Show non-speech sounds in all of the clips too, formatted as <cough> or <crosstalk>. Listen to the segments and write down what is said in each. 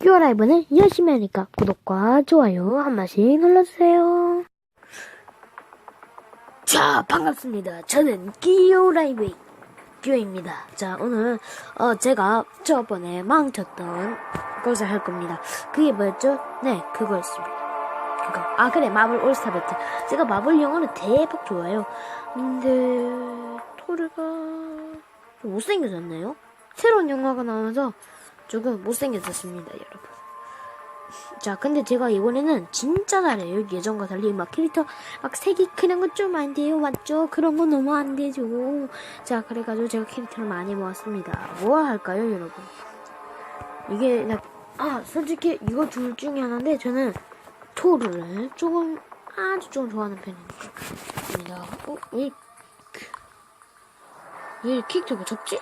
큐어 라이브는 열심히 하니까 구독과 좋아요 한 번씩 눌러주세요. 자, 반갑습니다. 저는 끼오 라이브 큐입니다. 자, 오늘 어, 제가 저번에 망쳤던 것을 할 겁니다. 그게 뭐였죠? 네, 그거였습니다. 그거. 아, 그래, 마블 올스타 배트. 제가 마블 영화를 대박 좋아해요. 근데 토르가 좀 못생겨졌네요. 새로운 영화가 나와서 조금 못생겨졌습니다, 여러분. 자, 근데 제가 이번에는 진짜 잘해요. 예전과 달리 막 캐릭터 막 색이 그런 거좀안 돼요. 맞죠? 그런 거 너무 안 되죠. 자, 그래가지고 제가 캐릭터를 많이 모았습니다. 뭐 할까요, 여러분? 이게 나, 아, 솔직히 이거 둘 중에 하나인데 저는 토르를 조금 아주 좀 좋아하는 편입니다. 어, 왜, 왜 캐릭터가 적지?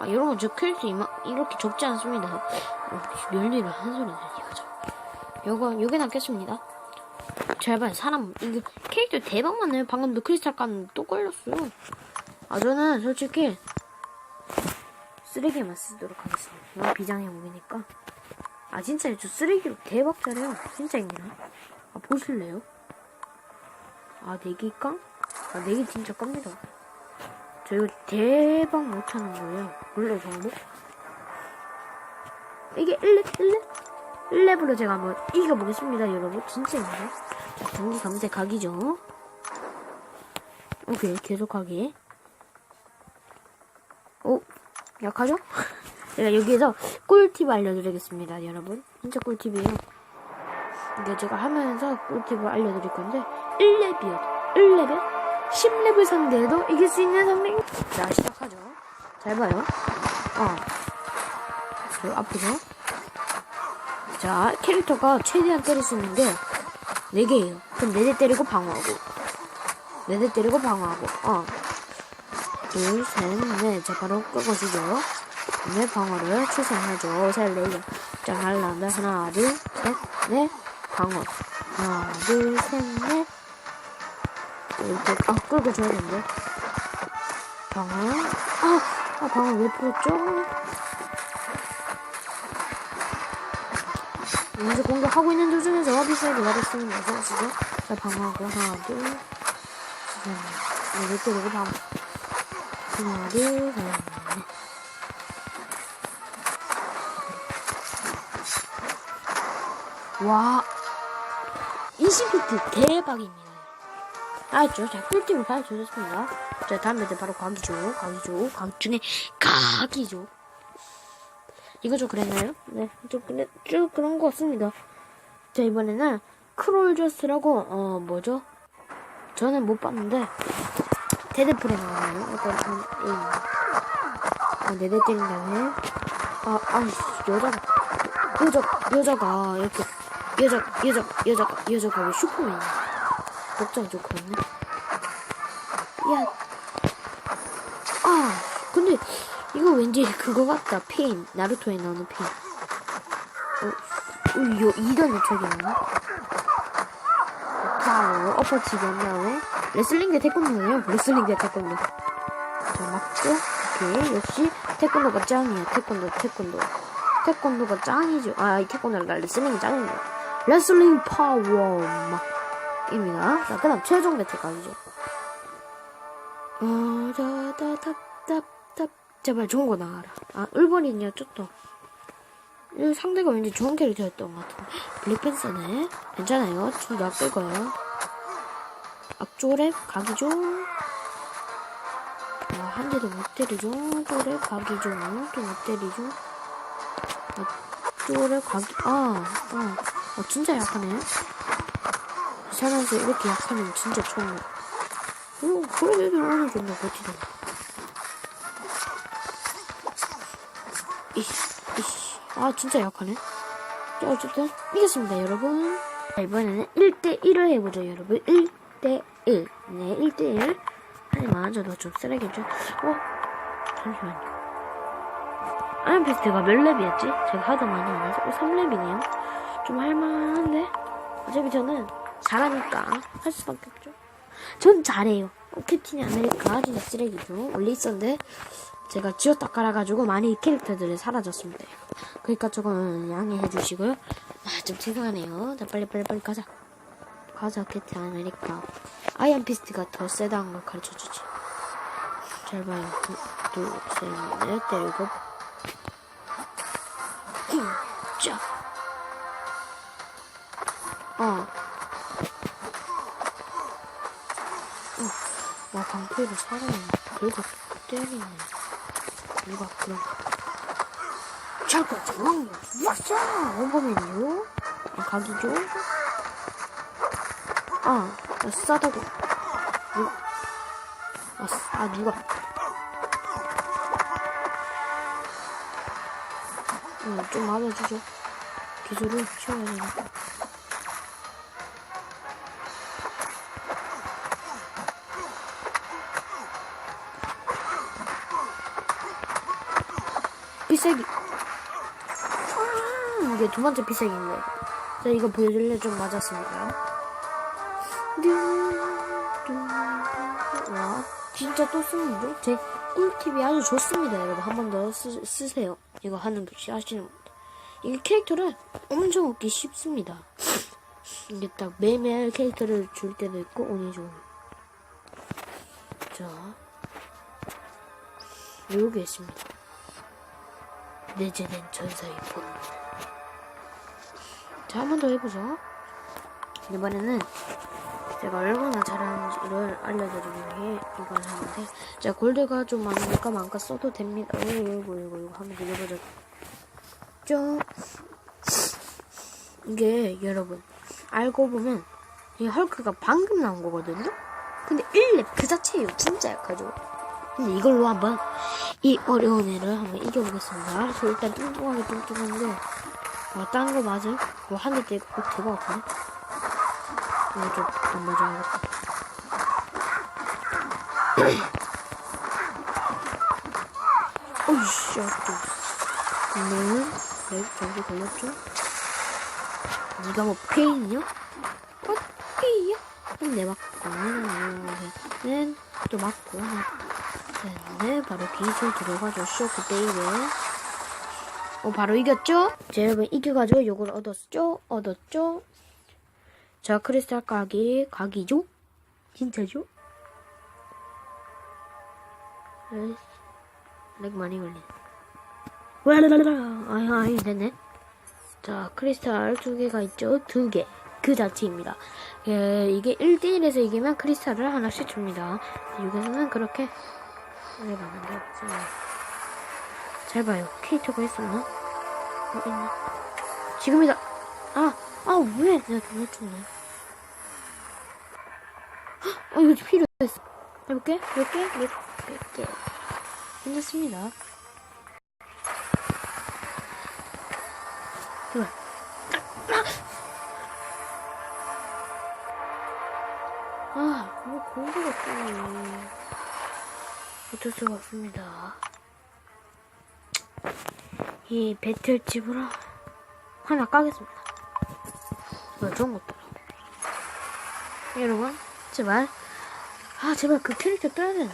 아, 여러분, 저 캐릭터 이마, 이렇게 적지 않습니다. 어, 멸리를 한 소리 들리거죠. 요거, 요게 낫겠습니다. 제발, 사람, 이거 캐릭터 대박 많네요. 방금도 크리스탈 깐또 걸렸어요. 아, 저는 솔직히, 쓰레기만 쓰도록 하겠습니다. 비장의 무기니까. 아, 진짜 저 쓰레기로 대박 잘해요. 진짜입니다. 아, 보실래요? 아, 내기 깡? 아, 내기 진짜 깝니다. 저 이거 대박 못하는 거예요. 원래 정도? 이게 1렙, 1렙? 1렙으로 제가 한번 이겨보겠습니다, 여러분. 진짜입니다. 자, 경기 강제 각이죠. 오케이, 계속 하기. 오, 약하죠? <laughs> 제가 여기에서 꿀팁 알려드리겠습니다, 여러분. 진짜 꿀팁이에요. 이게 제가 하면서 꿀팁을 알려드릴 건데, 1렙이요. 1렙에 10렙을 상대해도 이길 수 있는 상대. 자, 시작하죠. 잘 봐요. 어. 저 아프죠? 자, 캐릭터가 최대한 때릴 수 있는 게 4개예요. 그럼 4대 때리고 방어하고. 4대 때리고 방어하고. 어. 둘, 셋, 넷. 자, 바로 끄고주죠. 네, 방어를 출산하죠. 셋, 넷. 자, 날라온다. 하나, 둘, 셋, 넷. 방어. 하나, 둘, 셋, 넷. 이렇게, 아, 끌고 줘야 되는데. 방어. 아, 아, 방어 왜 풀었죠? 먼저 공격하고 있는 도중에서 비싸게 맞았으면 어서오시죠. 자, 방어하고, 하나, 둘. 네, 때리고 방어. 하나, 둘, 셋, 넷. 와, 20비트 대박입니다. 알았죠? 자, 꿀팁을 가르쳐줬습니다. 자, 다음 이제 바로 각이죠. 각이죠. 각 중에 각이죠. 이거 좀 그랬나요? 네, 좀, 그래, 쭉 그런 것 같습니다. 자, 이번에는 크롤저스라고, 어, 뭐죠? 저는 못 봤는데, 데드풀에 나오나요? 어떤, 음, 이, 어, 네대 때린 다음에, 아, 아이씨, 여자가, 여자, 여자가, 이렇게, 여자, 여자, 여자, 여자가 왜 슈퍼맨이야? 복장이 좀 그렇네. 야, 아, 근데, 이거 왠지 그거 같다. 핀. 나루토에 나오는 핀. 어, 어 이거 2단 유착이었나? 파워, 엎어치기 한 다음에, 레슬링 대 태권도예요. 레슬링 대 태권도. 자, 맞죠? 오케이. 역시, 태권도가 짱이야. 태권도, 태권도. 태권도가 짱이죠. 아, 이 태권도가 레슬링이 짱이네. 레슬링 파워, 막. 입니다. 자, 그 다음 최종 배틀 가기죠. 어, 자, 다, 탑, 탑, 탑. 제발 좋은 거 나와라. 아, 울버린이야, 쫓다. 이 상대가 왠지 좋은 캐릭터였던 것 같은데. 블랙팬서네. 괜찮아요. 좀 낚을 거예요. 악조랩, 각이죠. 아, 한 대도 못 때리죠. 쪼랩, 각이죠. 또 못 때리죠. 악조랩, 각이, 아, 아. 어, 진짜 약하네. 살면서 이렇게 약하면 진짜 처음이야. 오, 그래, 애들 존나 버티다. 이씨, 이씨. 아, 진짜 약하네. 자, 어쨌든, 이겼습니다, 여러분. 자, 이번에는 1대1을 해보죠, 여러분. 1대1. 네, 1대1. 하지만, 저도 좀 쓰레기죠. 어? 잠시만요. 아이언패스트가 몇 랩이었지? 제가 하도 많이 안 해서. 어, 3랩이네요. 좀 할만한데? 어차피 저는 잘하니까 할 수밖에 없죠. 전 잘해요. 어, 캡틴이 아메리카 진짜 쓰레기죠. 원래 있었는데 제가 지웠다 깔아가지고 많이 캐릭터들이 사라졌습니다. 그 그러니까 조금 양해해 주시고요. 아, 좀 죄송하네요. 자, 빨리 빨리 빨리 가자. 가자, 캐트 아메리카. 아이언 피스트가 더 세다는 걸 가르쳐 주지. 잘 봐요. 둘, 셋, 넷, 넷, 일곱. 쿵, 짜. 어. 방패를 사람이 들고 때리네. 누가 그런 거. 잠깐, 잠깐만요. 왔어! 원범이요? 아, 각이죠? 아, 나 싸다고. 누가? 아, 싸- 아, 누가? 응, 좀 맞아주죠. 기술을 키워야 되니까. 피세기. 아, 이게 두 번째 피세기인데. 자, 이거 보여줄래? 좀 맞았습니다. 와, 진짜 또 쓰는데? 제 꿀팁이 아주 좋습니다, 여러분. 한 번 더 쓰세요. 이거 하는 거 아시는 분들. 이게 캐릭터를 엄청 얻기 쉽습니다. 이게 딱 매매할 캐릭터를 줄 때도 있고, 운이 좋은. 자, 여기 있습니다. 내재된 전사의 본. 자, 한 번 더 해보죠. 이번에는 제가 얼마나 잘하는지를 알려드리기 위해 이걸 하는데, 자, 골드가 좀 많으니까 많까 써도 됩니다. 어, 이거, 이거, 이거, 한번 읽어보자. 좀, 이게, 여러분, 알고 보면, 이 헐크가 방금 나온 거거든요? 근데 1렙 그 자체예요. 진짜 약하죠. 근데 이걸로 한번 이 어려운 애를 한번 이겨보겠습니다. 저 일단 뚱뚱하게 뚱뚱한데, 어, 딴거 맞을? 뭐 한 대 때리고 꼭 대박 아프네? 이거 좀, 안 맞아야겠다. 어이씨, 어쩌. 오늘, 네, 저기 걸렸죠? 니가 뭐? 어, 페이야? 그럼 내 맞고, 네, 또 맞고, 네, 네, 바로 기술 들어가죠. 쇼크 베이비. 어, 바로 이겼죠? 자, 여러분, 이겨가지고 요걸 얻었죠? 얻었죠? 자, 크리스탈 가기, 각이죠? 진짜죠? 렉 많이 걸리네. 와라라라. 아이, 아이, 됐네. 자, 크리스탈 두 개가 있죠? 두 개. 그 자체입니다. 예, 이게 1대1에서 이기면 크리스탈을 하나씩 줍니다. 여기서는 그렇게 해봤는데, 잘 봐요. 캐릭터가 있었나? 어, 있네. 지금이다. 아, 아, 왜? 내가. 헉, 어, 이거 필요했어. 몇 개? 몇, 몇 개. 괜찮습니다. 좋아. 아, 뭐 공부가 뜨네. 어쩔 수가 없습니다. 이 배틀집으로 하나 까겠습니다. 뭐 좋은 것도. 여러분, 제발. 아, 제발 그 캐릭터 떠야 되네.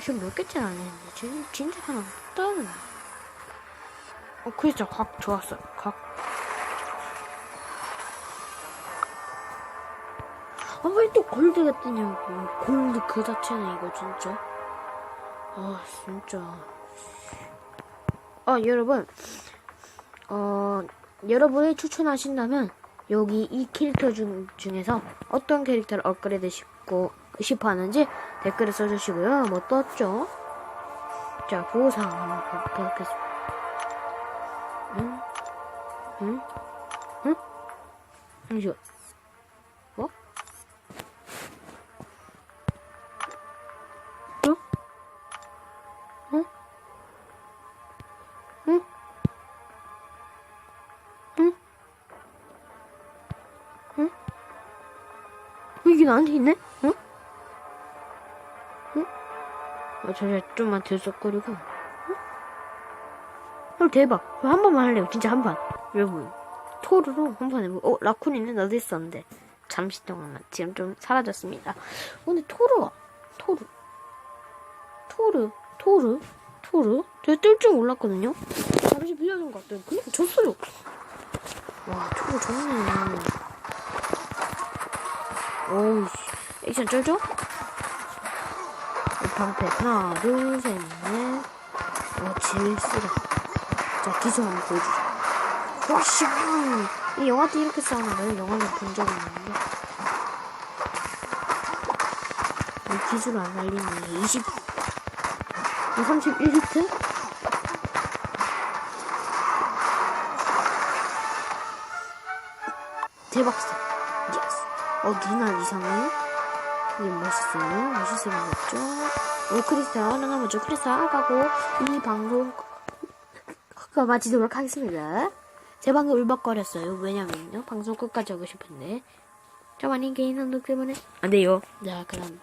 지금 몇 개째 안 했는데. 지금 진짜 하나 떠야 되네. 어, 크리스탈 각 좋았어. 각. 아, 왜 또 골드가 뜨냐고. 골드 그 자체는 이거 진짜. 아, 진짜. 어, 여러분. 어, 여러분이 추천하신다면, 여기 이 캐릭터 중, 중에서 어떤 캐릭터를 업그레이드 싶고, 싶어 하는지 댓글에 써주시고요. 뭐 떴죠? 자, 보호사항 한번 보겠습니다. 응? 응? 응? 잠시만. 응? 이게 나한테 있네? 응? 응? 아, 저기 좀만 들썩거리고. 어, 대박. 한 번만 할래요. 진짜 한 번. 여러분. 토르로 한 번 해보고. 어, 라쿤이는 나도 있었는데. 잠시 동안만. 지금 좀 사라졌습니다. 어, 근데 토르가. 토르. 토르. 토르. 토르. 제가 뜰 줄 몰랐거든요. 잠시 빌려준 것 같아요. 그냥 줬어요. 와, 저거 좋네. 오우, 씨. 액션 쩔죠? 방패 하나, 둘, 셋, 넷. 어, 쓰다. 자, 기술 한번 보여주자. 와, 씨. 이 영화 때 이렇게 싸우나 봐요. 영화는 본 적은 없는데. 이 기술 안 알리네. 20, 31히트? 대박사. 어, 누나 이상해? 이게 멋있어요. 멋있어 보였죠? 오, 크리스탈. 하나 남았죠? 크리스탈 가고, 이 방송, 가 마치도록 하겠습니다. 제 방금 울벅거렸어요. 왜냐면요. 방송 끝까지 하고 싶은데. 저만인 개인 선독 때문에. 안 돼요. 자, 그럼.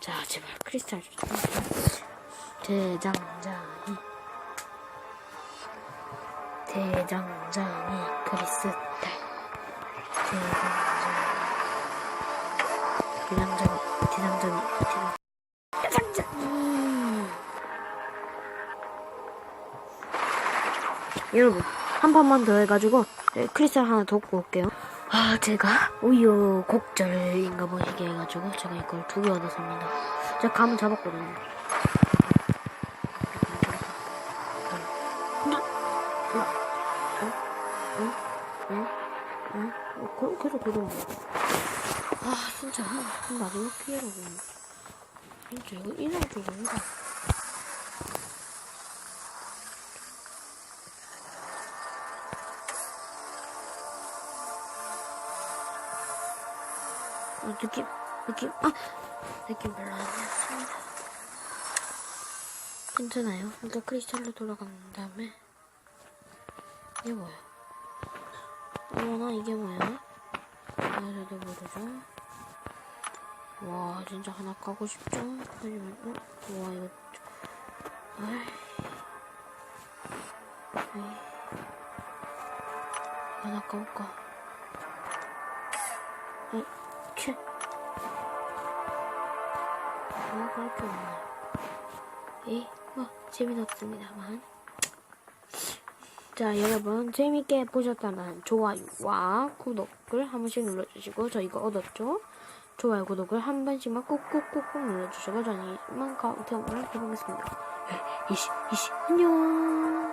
자, 제발 크리스탈 좀. 대장장이. 대장장이 크리스탈. 대장장이. 대장장이. 대장장이. 대장- 대장장이. 여러분 한 판만 더 해가지고 네, 크리스탈 하나 더 올게요 아 제가 우여곡절인가 보시게 해가지고 제가 이걸 두 개 얻었습니다 제가 감은 잡았거든요 응? 응? 응? 응? 어, 그, 계속 그러는 아 진짜 한, 한 마지막 기회라고 진짜 이거 이런 줄 모르겠어 어, 느낌, 느낌, 아! 느낌 별로 안 났습니다. 괜찮아요. 일단 크리스탈로 돌아간 다음에. 이게 뭐야? 어머나, 이게 뭐야? 아저도 모르죠? 와, 진짜 하나 까고 싶죠? 하지만, 어? 와, 이거. 아이. 아이. 하나 까볼까? 어, 큐. 뭐 그렇게 없네. 에이, 뭐 재미없습니다만. 자, 여러분 재밌게 보셨다면 좋아요와 구독을 한 번씩 눌러주시고 저 이거 얻었죠? 좋아요, 구독을 한 번씩만 꾹꾹꾹꾹 눌러주시고 저는 이만 카운트를 해보겠습니다. 이시, 이시, 안녕.